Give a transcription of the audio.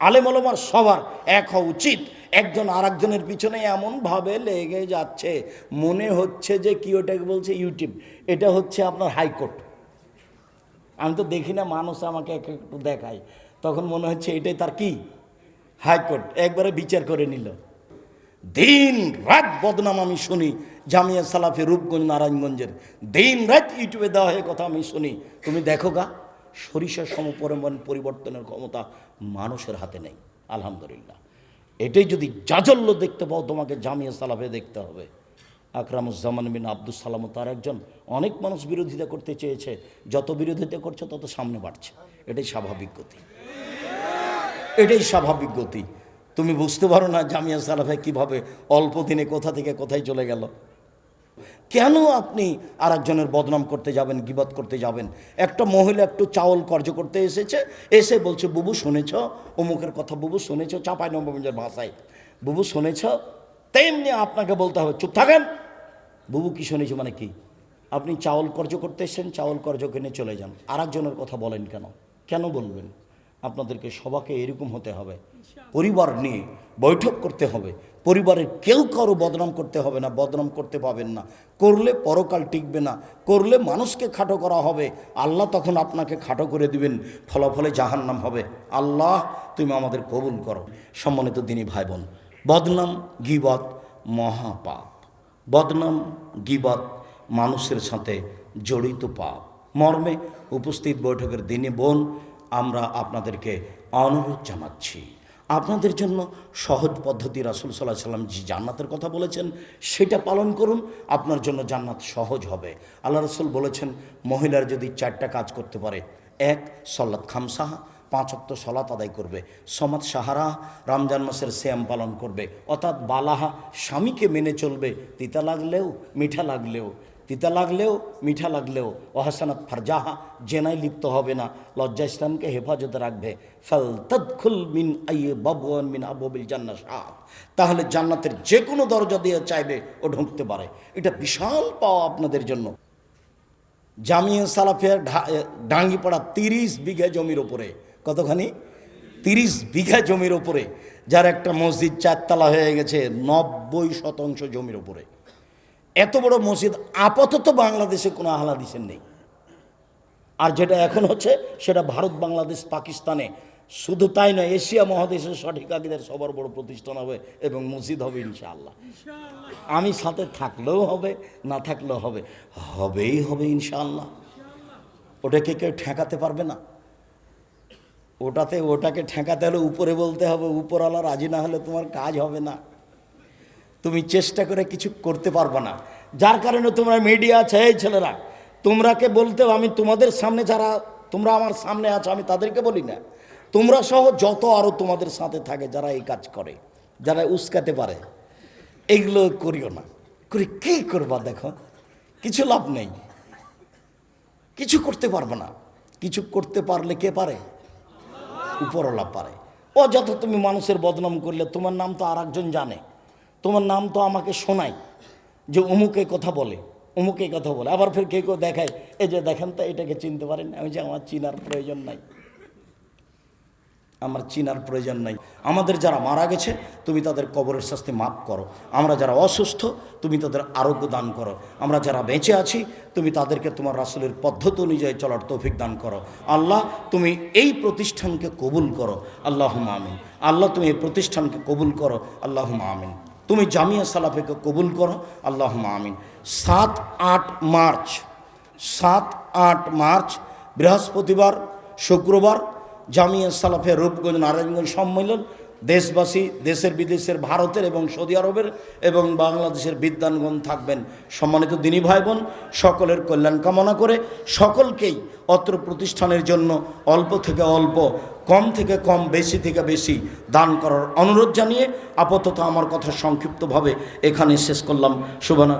আলেমলমার সবার এক হওয়া উচিত। একজন আরেকজনের পিছনে এমনভাবে লেগে যাচ্ছে, মনে হচ্ছে যে কি ওটাকে বলছে ইউটিউব। এটা হচ্ছে আপনার হাইকোর্ট। আমি তো দেখি না, মানুষ আমাকে এক একটু দেখায়। তখন মনে হচ্ছে এটাই তার কি? হাইকোর্ট। একবারে বিচার করে নিল। দিন রাত বদনাম আমি শুনি, জামিয়া সালাফে রূপগঞ্জ, নারায়ণগঞ্জের। দিন রাত ইউটিউবে দেওয়া হয়ে কথা আমি শুনি। তুমি দেখো গা। সরিষার সমপরিমাণ পরিবর্তনের ক্ষমতা মানুষের হাতে নেই, আলহামদুলিল্লাহ। এটাই যদি জাজল্য দেখতে পাও, তোমাকে জামিয়া সালাফে দেখতে হবে। আকরামুজ্জামান বিন আব্দুল সালাম তার একজন অনেক মানুষ বিরোধিতা করতে চেয়েছে। যত বিরোধিতা করছে, তত সামনে বাড়ছে। এটাই স্বাভাবিক গতি। এটাই স্বাভাবিক গতি। তুমি বুঝতে পারো না জামিয়া সালাফে কীভাবে অল্প দিনে কোথা থেকে কোথায় চলে গেল। কেন আপনি আর একজনের বদনাম করতে যাবেন, গিবত করতে যাবেন? একটা মহিলা একটু চাউল কর্য করতে এসেছে, এসে বলছে, বুবু শুনেছ? অমুকের কথা, বুবু শুনেছ? চাপাই নবগঞ্জের ভাষায়। বুবু শুনেছ? তেমনি আপনাকে বলতে হবে, চুপ থাকেন। বুবু কি শুনেছ মানে কি? আপনি চাউল কর্য করতে এসেছেন, চাউল কর্য কিনে চলে যান। আর একজনের কথা বলেন কেন? কেন বলবেন? আপনাদেরকে সবাকে এরকম হতে হবে। পরিবার নিয়ে বৈঠক করতে হবে। পরিবারের কেউ কারও বদনাম করতে হবে না, বদনাম করতে পাবেন না। করলে পরকাল টিকবে না, করলে মানুষকে খাটো করা হবে। আল্লাহ তখন আপনাকে খাটো করে দিবেন, ফলাফলে জাহান্নাম হবে। আল্লাহ, তুমি আমাদের কবুল করো। সম্মানিত দিনী ভাই বোন বদনাম, গিবত মহাপাপ। বদনাম, গিবত মানুষের সাথে জড়িত পাপ। মর্মে উপস্থিত বৈঠকের দিনে বোন আমরা আপনাদেরকে অনুরোধ জানাচ্ছি। আপনাদের জন্য সহজ পদ্ধতি রাসুল সাল্লাহ সাল্লাম যে জান্নাতের কথা বলেছেন, সেটা পালন করুন, আপনার জন্য জান্নাত সহজ হবে। আল্লাহ রসুল বলেছেন, মহিলার যদি চারটা কাজ করতে পারে, এক সল্লাত খামসাহা, পাঁচ অক্ত সলাত আদায় করবে সমাজ সাহারা, রমজান মাসের শ্যাম পালন করবে, অর্থাৎ বালাহা স্বামীকে মেনে চলবে, তিতা লাগলেও, মিঠা লাগলেও। তিতা লাগলেও, মিঠা লাগলেও ওহাসানাত ফারজাহা জেনায় লিপ্ত হবে না। লজ্জা ইসলামকে হেফাজতে রাখবে। ফাল তৎখুল মিন আইয়ে বাবুয়ান মিন আবুবিল জান্না তাহলে জান্নাতের যে কোনো দরজা দিয়ে চাইবে ও ঢুকতে পারে। এটা বিশাল পাওয়া আপনাদের জন্য। জামিয়া সালাফিয়ার ডাঙ্গিপাড়া তিরিশ বিঘা জমির ওপরে। কতখানি? তিরিশ বিঘা জমির ওপরে। যার একটা মসজিদ চারতলা হয়ে গেছে, নব্বই শতাংশ জমির ওপরে। এত বড় মসজিদ আপাতত বাংলাদেশে কোনো আহলাদিসের নেই। আর যেটা এখন হচ্ছে সেটা ভারত বাংলাদেশ পাকিস্তানে। শুধু তাই নয় এশিয়া মহাদেশের সঠিক আগেদের সবার বড় প্রতিষ্ঠান হবে এবং মসজিদ হবে ইনশাআল্লাহ। আমি সাথে থাকলেও হবে না থাকলেও হবে। হবেই হবে ইনশাআল্লাহ। ওটাকে কেউ ঠেকাতে পারবে না। ওটাতে ওটাকে ঠেকাতে হলে উপরে বলতে হবে উপরওয়ালা রাজি না হলে তোমার কাজ হবে না। তুমি চেষ্টা করে কিছু করতে পারবে না। যার কারণে তোমরা মিডিয়া আছে, এই ছেলেরা। তোমরাকে বলতে আমি তোমাদের সামনে যারা, তোমরা আমার সামনে আছো, আমি তাদেরকে বলি না। তোমরা সহ যত আরও তোমাদের সাথে থাকে, যারা এই কাজ করে, যারা উস্কাতে পারে, এইগুলো করিও না। করে কী করবা দেখো? কিছু লাভ নেই। কিছু করতে পারবে না। কিছু করতে পারলে কে পারে? উপরওয়ালা পারে। ও যত তুমি মানুষের বদনাম করলে, তোমার নাম তো আর জানে। তোমার নাম তো আমাকে শোনায় যে অমুকে কথা বলে, অমুকে কথা বলে। আবার ফের কে কেউ দেখায়, এই যে দেখেন তো এটাকে চিনতে পারেন আমি যে আমার চিনার প্রয়োজন নাই। আমার চিনার প্রয়োজন নাই। আমাদের যারা মারা গেছে, তুমি তাদের কবরের শাস্তি মাফ করো। আমরা যারা অসুস্থ, তুমি তাদের আরোগ্য দান করো। আমরা যারা বেঁচে আছি, তুমি তাদেরকে তোমার রাসুলের পদ্ধতি অনুযায়ী চলার তৌফিক দান করো। আল্লাহ, তুমি এই প্রতিষ্ঠানকে কবুল করো। আল্লাহ আমিন। আল্লাহ, তুমি এই প্রতিষ্ঠানকে কবুল করো। আল্লাহ আমিন। তুমি জামিয়া সালাফেকে কবুল করো। আল্লাহ আমিন। সাত আট মার্চ, সাত আট মার্চ, বৃহস্পতিবার, শুক্রবার, জামিয়া সালাফে রূপগঞ্জ, নারায়ণগঞ্জ সম্মেলন, দেশবাসী, দেশের বিদেশের, ভারতের এবং সৌদি আরবের এবং বাংলাদেশের বিদ্যানগণ থাকবেন। সম্মানিত দিনী ভাই বোন সকলের কল্যাণ কামনা করে সকলকেই অত্র প্রতিষ্ঠানের জন্য অল্প থেকে অল্প কম থেকে কম, বেশি থেকে বেশি দান করার অনুরোধ জানিয়ে আপাতত আমার কথা সংক্ষিপ্তভাবে এখানে শেষ করলাম। শুভনা